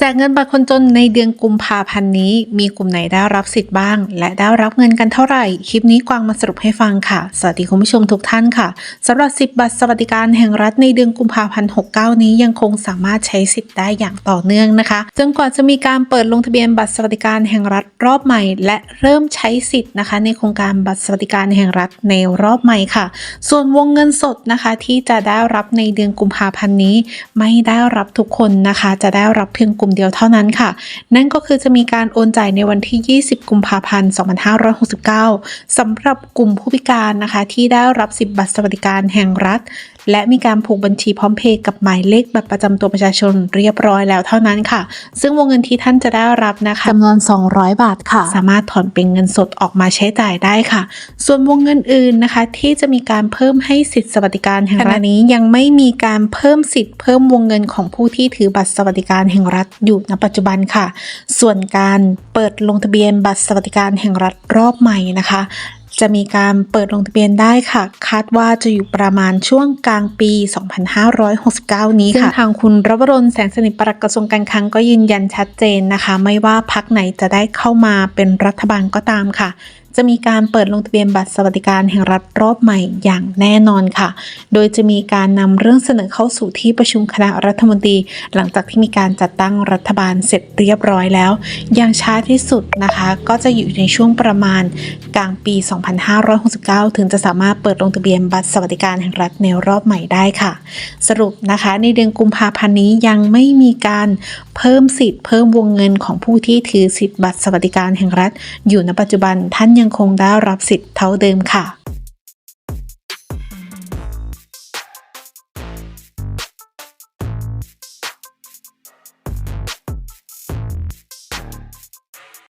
แจกเงินบัตรคนจนในเดือนกุมภาพันธ์นี้ มีกลุ่มไหนได้รับสิทธิ์บ้าง และได้รับเงินกันเท่าไหร่ คลิปนี้กวางมาสรุปให้ฟังค่ะ สวัสดีคุณผู้ชมทุกท่านค่ะสำหรับสิทธิ์บัตรสวัสดิการแห่งรัฐในเดือนกุมภาพันธ์69 นี้ยังคงสามารถใช้สิทธิ์ได้อย่างต่อเนื่องนะคะจนกว่าจะมีการเปิดลงทะเบียนบัตรสวัสดิการแห่งรัฐรอบใหม่ และเริ่มใช้สิทธิ์นะคะ ในโครงการบัตรสวัสดิการแห่งรัฐในรอบใหม่ค่ะ ส่วนวงเงินสดนะคะที่จะได้รับในเดือนกุมภาพันธ์นี้ ไม่ได้รับทุกคนนะคะ จะได้รับเพียงกลุ่มเดียวเท่านั้นค่ะ นั่นก็คือจะมีการโอนจ่ายในวันที่ 20 กุมภาพันธ์ 2569สำหรับกลุ่มผู้พิการนะคะ ที่ได้รับสิทธิบัตรสวัสดิการแห่งรัฐ และมีการผูกบัญชีพร้อมเพย์กับหมายเลขบัตรประจำตัวประชาชนเรียบร้อยแล้วเท่านั้นค่ะ ซึ่งวงเงินที่ท่านจะได้รับนะคะจำนวน 200 บาทค่ะ สามารถถอนเป็นเงินสดออกมาใช้จ่ายได้ค่ะ ส่วนวงเงินอื่นนะคะ ที่จะมีการเพิ่มให้สิทธิสวัสดิการแห่งรัฐนี้ยังไม่มีการเพิ่มสิทธิ์เพิ่มวงเงินของผู้ที่ถือบัตรสวัสดิการแห่งรัฐอยู่ณปัจจุบันค่ะ ส่วนการเปิดลงทะเบียนบัตรสวัสดิการแห่งรัฐรอบใหม่นะคะ จะมีการเปิดลงทะเบียนได้ค่ะ คาดว่าจะอยู่ประมาณช่วงกลางปี 2569 นี้ค่ะทางคุณรบรนแสงสนิทปลัดกระทรวงการคลังก็ยืนยันชัดเจนนะคะ ไม่ว่าพักไหนจะได้เข้ามาเป็นรัฐบาลก็ตามค่ะ จะมีการเปิดลงทะเบียนบัตรสวัสดิการแห่งรัฐรอบใหม่อย่างแน่นอนค่ะ โดยจะมีการนำเรื่องเสนอเข้าสู่ที่ประชุมคณะรัฐมนตรี หลังจากที่มีการจัดตั้งรัฐบาลเสร็จเรียบร้อยแล้ว อย่างช้าที่สุดนะคะ ก็จะอยู่ในช่วงประมาณกลางปี 2569 ถึงจะสามารถเปิดลงทะเบียนบัตรสวัสดิการแห่งรัฐในรอบใหม่ได้ค่ะ สรุปนะคะในเดือนกุมภาพันธ์นี้ยังไม่มีการเพิ่มสิทธิ์เพิ่มวงเงินของผู้ที่ถือสิทธิ์บัตรสวัสดิการแห่งรัฐ อยู่ในปัจจุบันท่านยังยังคงได้รับสิทธิ์เท่าเดิมค่ะ